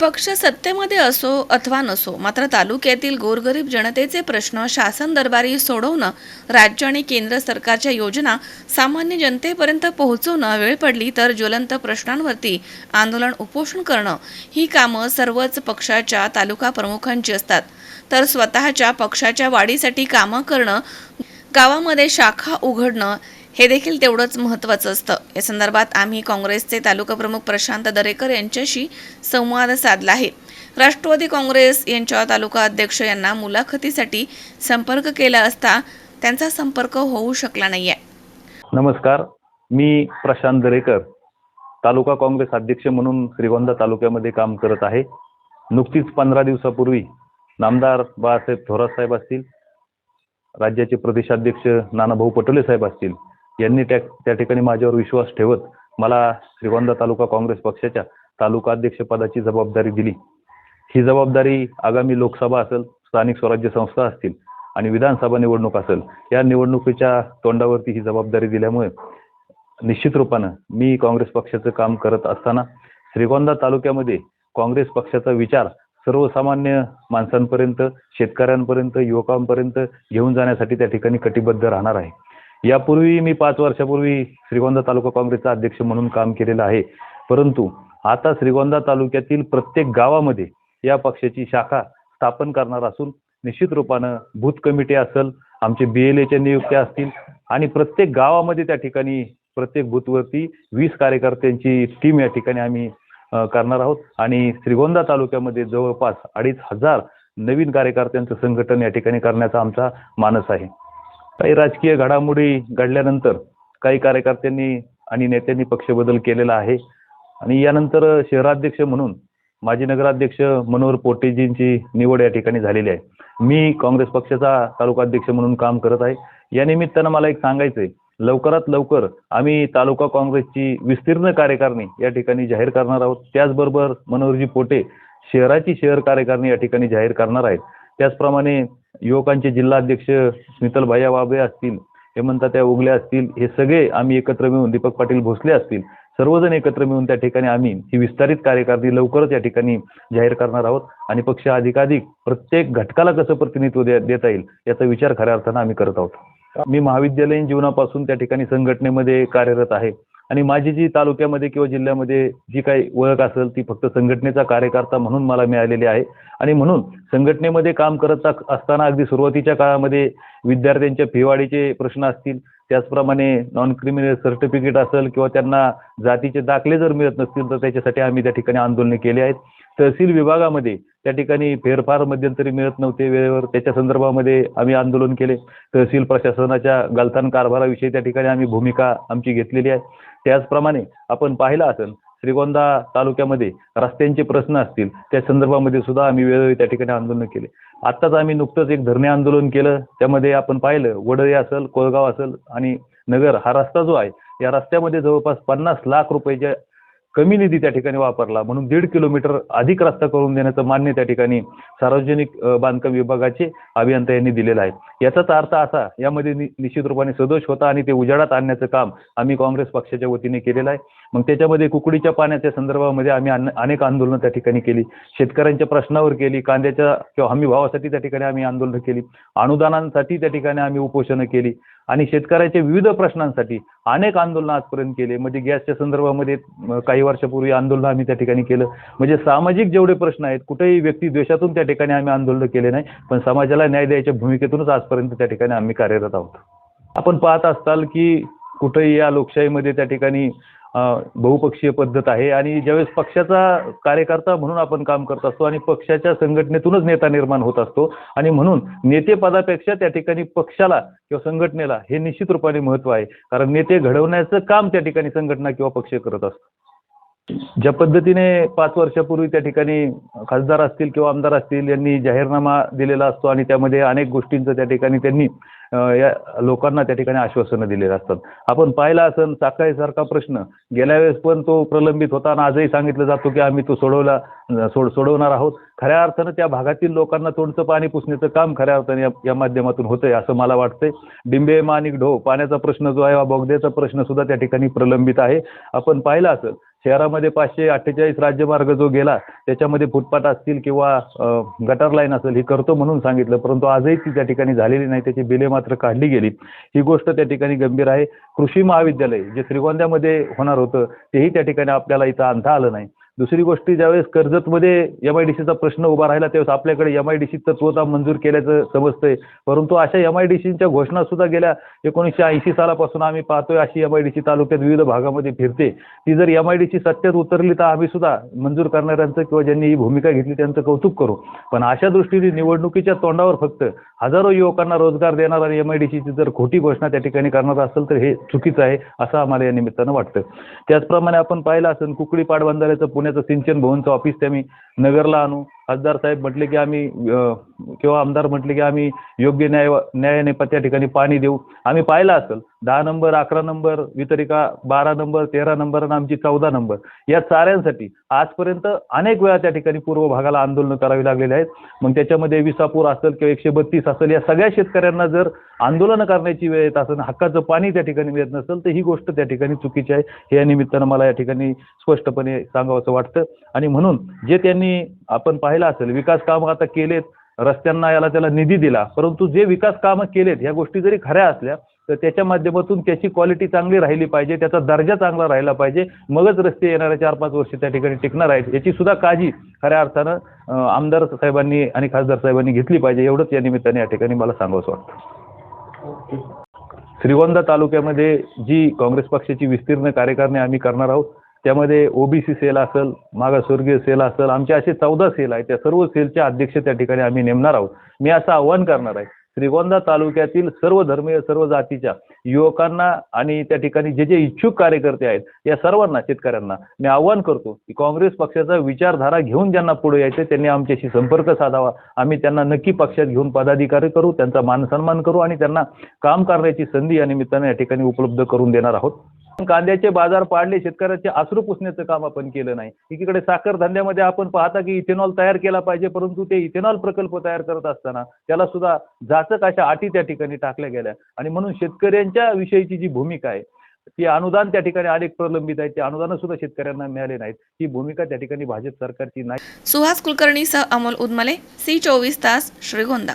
पक्ष सत्तेमध्ये असो अथवा नसो मात्र तालुक्यातील गोरगरीब जनतेचे प्रश्न शासन दरबारी सोडवणं राज्य आणि केंद्र सरकारच्या योजना सामान्य जनतेपर्यंत पोहोचवणं वेळ पडली तर ज्वलंत प्रश्नांवरती आंदोलन उपोषण करणं ही कामं सर्वच पक्षाच्या तालुका प्रमुखांची असतात. तर स्वतःच्या पक्षाच्या वाढीसाठी कामं करणं गावामध्ये शाखा उघडणं हे देखील तेवढंच महत्त्वाचं असतं. या संदर्भात आम्ही काँग्रेसचे तालुका प्रमुख प्रशांत दरेकर यांच्याशी संवाद साधला आहे. राष्ट्रवादी काँग्रेस यांच्या तालुका अध्यक्ष यांना मुलाखतीसाठी संपर्क केला असता त्यांचा संपर्क होऊ शकला नाहीये. नमस्कार. मी प्रशांत दरेकर तालुका काँग्रेस अध्यक्ष म्हणून श्रीगोंदा तालुक्यामध्ये काम करत आहे. नुकतीच पंधरा दिवसापूर्वी नामदार बाळासाहेब थोरात साहेब असतील राज्याचे प्रदेशाध्यक्ष नानाभाऊ पटोले साहेब असतील यांनी त्या त्या ठिकाणी माझ्यावर विश्वास ठेवत मला श्रीगोंदा तालुका काँग्रेस पक्षाच्या तालुका अध्यक्षपदाची जबाबदारी दिली. ही जबाबदारी आगामी लोकसभा असेल स्थानिक स्वराज्य संस्था असतील आणि विधानसभा निवडणूक असेल या निवडणुकीच्या तोंडावरती ही जबाबदारी दिल्यामुळे निश्चित रूपानं मी काँग्रेस पक्षाचं काम करत असताना श्रीगोंदा तालुक्यामध्ये काँग्रेस पक्षाचा विचार सर्वसामान्य माणसांपर्यंत शेतकऱ्यांपर्यंत युवकांपर्यंत घेऊन जाण्यासाठी त्या ठिकाणी कटिबद्ध राहणार आहे. यापूर्वी मी पाच वर्षापूर्वी श्रीगोंदा तालुका काँग्रेसचा अध्यक्ष म्हणून काम केलेलं आहे. परंतु आता श्रीगोंदा तालुक्यातील प्रत्येक गावामध्ये या पक्षाची शाखा स्थापन करणार असून निश्चित रूपानं बूथ कमिटी असेल आमचे बी एल एच्या नियुक्त्या असतील आणि प्रत्येक गावामध्ये त्या ठिकाणी प्रत्येक बूथवरती वीस कार्यकर्त्यांची टीम या ठिकाणी आम्ही करणार आहोत. आणि श्रीगोंदा तालुक्यामध्ये जवळपास अडीच हजार नवीन कार्यकर्त्यांचं संघटन या ठिकाणी करण्याचा आमचा मानस आहे. काही राजकीय घडामोडी घडल्यानंतर काही कार्यकर्त्यांनी आणि नेत्यांनी पक्षबदल केलेला आहे. आणि यानंतर शहराध्यक्ष म्हणून माजी नगराध्यक्ष मनोहर पोटेजींची निवड या ठिकाणी झालेली आहे. मी काँग्रेस पक्षाचा तालुका अध्यक्ष म्हणून काम करत आहे. या निमित्तानं मला एक सांगायचं आहे लवकरात लवकर आम्ही तालुका काँग्रेसची विस्तीर्ण कार्यकारिणी या ठिकाणी जाहीर करणार आहोत. त्याचबरोबर मनोहरजी पोटे शहराची शहर कार्यकारिणी या ठिकाणी जाहीर करणार आहेत. त्याचप्रमाणे युवकांचे जिल्हाध्यक्ष स्मितल भैया वाबे असतील हेमंतात्या उगले असतील हे सगळे आम्ही एकत्र मिळून दीपक पाटील भोसले असतील. सर्वजण एकत्र मिळून त्या ठिकाणी आम्ही ही विस्तारित कार्यकारिणी लवकरच या ठिकाणी जाहीर करणार आहोत आणि पक्ष अधिकाधिक प्रत्येक घटकाला कसं प्रतिनिधित्व दे- देता येईल याचा विचार खऱ्या अर्थानं आम्ही करत आहोत. मी महाविद्यालयीन जीवनापासून त्या ठिकाणी संघटनेमध्ये कार्यरत आहे. आणि माझी जी तालुक्यामध्ये किंवा जिल्ह्यामध्ये जी काही ओळख असेल ती फक्त संघटनेचा कार्यकर्ता म्हणून मला मिळालेली आहे. आणि म्हणून संघटनेमध्ये काम करत असताना अगदी सुरुवातीच्या काळामध्ये विद्यार्थ्यांच्या फिवाडीचे प्रश्न असतील त्याचप्रमाणे नॉन क्रिमिनल सर्टिफिकेट असेल किंवा त्यांना जातीचे दाखले जर मिळत नसतील तर त्याच्यासाठी आम्ही त्या ठिकाणी आंदोलने केली आहेत. तहसील विभागामध्ये त्या ठिकाणी फेरफार मध्यंतरी मिळत नव्हते. वेळेवर त्याच्या संदर्भामध्ये आम्ही आंदोलन केले. तहसील प्रशासनाच्या गलथान कारभाराविषयी त्या ठिकाणी आम्ही भूमिका आमची घेतलेली आहे. त्याचप्रमाणे आपण पाहिलं असेल श्रीगोंदा तालुक्यामध्ये रस्त्यांचे प्रश्न असतील त्या संदर्भामध्ये सुद्धा आम्ही वेळोवेळी त्या ठिकाणी आंदोलन केले. आत्ताच आम्ही नुकतंच एक धरणे आंदोलन केलं त्यामध्ये आपण पाहिलं वडळे असेल कोळगाव असेल आणि नगर हा रस्ता जो आहे या रस्त्यामध्ये जवळपास पन्नास लाख रुपयाच्या कमी निधी त्या ठिकाणी वापरला. म्हणून दीड किलोमीटर अधिक रस्ता करून देण्याचं मान्य त्या ठिकाणी सार्वजनिक बांधकाम विभागाचे अभियंता यांनी दिलेला आहे. याचाच अर्थ असा यामध्ये नि- निश्चित रूपाने सदोष होता आणि ते उजाडात आणण्याचं काम आम्ही काँग्रेस पक्षाच्या वतीने केलेलं आहे. मग त्याच्यामध्ये कुकडीच्या पाण्याच्या संदर्भामध्ये आम्ही अनेक आंदोलनं त्या ठिकाणी केली. शेतकऱ्यांच्या प्रश्नावर केली कांद्याच्या किंवा हमी भावासाठी त्या ठिकाणी आम्ही आंदोलनं केली. अनुदानांसाठी त्या ठिकाणी आम्ही उपोषणं केली. आणि शेतकऱ्याच्या विविध प्रश्नांसाठी अनेक आंदोलनं आजपर्यंत केले. म्हणजे गॅसच्या संदर्भामध्ये काही वर्षापूर्वी आंदोलन आम्ही त्या ठिकाणी केलं. म्हणजे सामाजिक जेवढे प्रश्न आहेत कुठेही व्यक्ती द्वेषातून त्या ठिकाणी आम्ही आंदोलन केले नाही. पण समाजाला न्याय द्यायच्या भूमिकेतूनच आजपर्यंत त्या ठिकाणी आम्ही कार्यरत आहोत. आपण पाहत असताल की कुठेही या लोकशाहीमध्ये त्या ठिकाणी बहुपक्षीय पद्धत आहे आणि ज्यावेळेस पक्षाचा कार्यकर्ता म्हणून आपण काम करत असतो आणि पक्षाच्या संघटनेतूनच नेता निर्माण होत असतो आणि म्हणून नेतेपदापेक्षा त्या ठिकाणी पक्षाला किंवा संघटनेला हे निश्चित रूपाने महत्त्व आहे. कारण नेते घडवण्याचं काम त्या ठिकाणी संघटना किंवा पक्ष करत असतो. ज्या पद्धतीने पाच वर्षापूर्वी त्या ठिकाणी खासदार असतील किंवा आमदार असतील यांनी जाहीरनामा दिलेला असतो आणि त्यामध्ये अनेक गोष्टींचं त्या ठिकाणी त्यांनी या लोकांना त्या ठिकाणी आश्वासनं दिलेली असतात. आपण पाहिला असं साखळीसारखा प्रश्न. गेल्या वेळेस पण तो प्रलंबित होता आणि आजही सांगितलं जातो की आम्ही तो सोडवला सोड सोडवणार आहोत. खऱ्या अर्थानं त्या भागातील लोकांना तोंडचं पाणी पुसण्याचं काम खऱ्या अर्थाने या, या माध्यमातून होतंय असं मला वाटतंय. डिंबे माणिक ढो पाण्याचा प्रश्न जो आहे हा बोगद्याचा प्रश्न सुद्धा त्या ठिकाणी प्रलंबित आहे. आपण पाहिलं असेल शहरामध्ये पाचशे अठ्ठेचाळीस राज्यमार्ग जो गेला त्याच्यामध्ये फुटपाथ असतील किंवा गटर लाईन असेल ही करतो म्हणून सांगितलं परंतु आजही ती त्या ठिकाणी झालेली नाही त्याची बिले मात्र काढली गेली. ही गोष्ट त्या ठिकाणी गंभीर आहे. कृषी महाविद्यालय जे श्रीगोंद्यामध्ये होणार होतं तेही त्या ठिकाणी आपल्याला इथं आणता आलं नाही. दुसरी गोष्ट ज्यावेळेस कर्जतमध्ये एम आय डी सीचा प्रश्न उभा राहिला त्यावेळेस आपल्याकडे एम आय डी सी तत्वता मंजूर केल्याचं समजतंय. परंतु अशा एम आय डी सीच्या घोषणा सुद्धा गेल्या एकोणीसशे ऐंशी सालापासून आम्ही पाहतोय अशी एम आय डी सी तालुक्यात विविध भागामध्ये फिरते. ती जर एम आय डी सी सत्यात उतरली तर आम्ही सुद्धा मंजूर करणाऱ्यांचं किंवा ज्यांनी ही भूमिका घेतली त्यांचं कौतुक करू. पण अशा दृष्टीने निवडणुकीच्या तोंडावर फक्त हजारो युवकांना रोजगार देणार आणि एम आय डी सीची जर खोटी घोषणा त्या ठिकाणी करणार असेल तर हे चुकीचं आहे असं आम्हाला या निमित्तानं वाटतं. त्याचप्रमाणे आपण पाहिलं असेल कुकडी पाटबंधाऱ्याचं पुण्याचं सिंचन भवनचं ऑफिस ते आम्ही नगरला आणू. खासदार साहेब म्हटले की आम्ही अं, किंवा आमदार म्हटले की आम्ही योग्य न्याय न्यायाने त्या ठिकाणी पाणी देऊ. आम्ही पाहिलं असेल दहा नंबर अकरा नंबर वितरिका बारा नंबर तेरा नंबर आणि आमची चौदा नंबर. या चाऱ्यांसाठी आजपर्यंत अनेक वेळा त्या ठिकाणी पूर्व भागाला आंदोलनं करावी लागलेली आहेत. मग त्याच्यामध्ये विसापूर असेल किंवा एकशे बत्तीस असेल या सगळ्या शेतकऱ्यांना जर आंदोलनं करण्याची वेळ येत असेल हक्काचं पाणी त्या ठिकाणी मिळत नसेल तर ही गोष्ट त्या ठिकाणी चुकीची आहे. हे या निमित्तानं मला या ठिकाणी स्पष्टपणे सांगावंसं वाटतं. आणि म्हणून जे त्यांनी आपण पाहिलं असेल विकास कामं आता केलेत रस्त्यांना याला त्याला निधी दिला परंतु जे विकास कामं केलेत ह्या गोष्टी जरी खऱ्या असल्या तर त्याच्या माध्यमातून त्याची क्वालिटी चांगली राहिली पाहिजे त्याचा दर्जा चांगला राहिला पाहिजे मगच रस्ते येणाऱ्या चार पाच वर्ष त्या ठिकाणी टिकणार आहेत याची सुद्धा काळजी खऱ्या अर्थानं आमदार साहेबांनी आणि खासदार साहेबांनी घेतली पाहिजे एवढंच या निमित्ताने या ठिकाणी मला सांगावंसं वाटतं. श्रीगोंदा तालुक्यामध्ये जी काँग्रेस पक्षाची विस्तीर्ण कार्यकारिणी आम्ही करणार आहोत त्यामध्ये ओबीसी सेल असेल मागासवर्गीय सेल असेल आमचे असे चौदा सेल आहेत. त्या सर्व सेलचे अध्यक्ष त्या ठिकाणी आम्ही नेमणार आहोत. मी असं आव्हान करणार आहे श्रीगोंदा तालुक्यातील सर्व धर्मीय सर्व जातीच्या युवकांना आणि त्या ठिकाणी जे जे इच्छुक कार्यकर्ते आहेत या सर्वांना शेतकऱ्यांना मी आव्हान करतो की काँग्रेस पक्षाचा विचारधारा घेऊन ज्यांना पुढे यायचं त्यांनी आमच्याशी संपर्क साधावा. आम्ही त्यांना नक्की पक्षात घेऊन पदाधिकारी करू त्यांचा मानसन्मान करू आणि त्यांना काम करण्याची संधी या निमित्ताने या ठिकाणी उपलब्ध करून देणार आहोत. कांद्याचे बाजार पाडले शेतकऱ्याचे अश्रू पुसण्याचं काम आपण केलं नाही. एकीकडे साखर धंद्यामध्ये आपण पाहता की इथेनॉल तयार केला पाहिजे परंतु ते इथेनॉल प्रकल्प तयार करत असताना त्याला सुद्धा जाचक अशा अटी त्या ठिकाणी टाकल्या गेल्या. आणि म्हणून शेतकऱ्यांच्या विषयीची जी भूमिका आहे ती अनुदान त्या ठिकाणी अनेक प्रलंबित आहे ते अनुदान सुद्धा शेतकऱ्यांना मिळाले नाहीत. ही भूमिका त्या ठिकाणी भाजप सरकारची नाही. सुहास कुलकर्णीसह अमोल उदमले सी चोवीस तास श्रीगोंदा.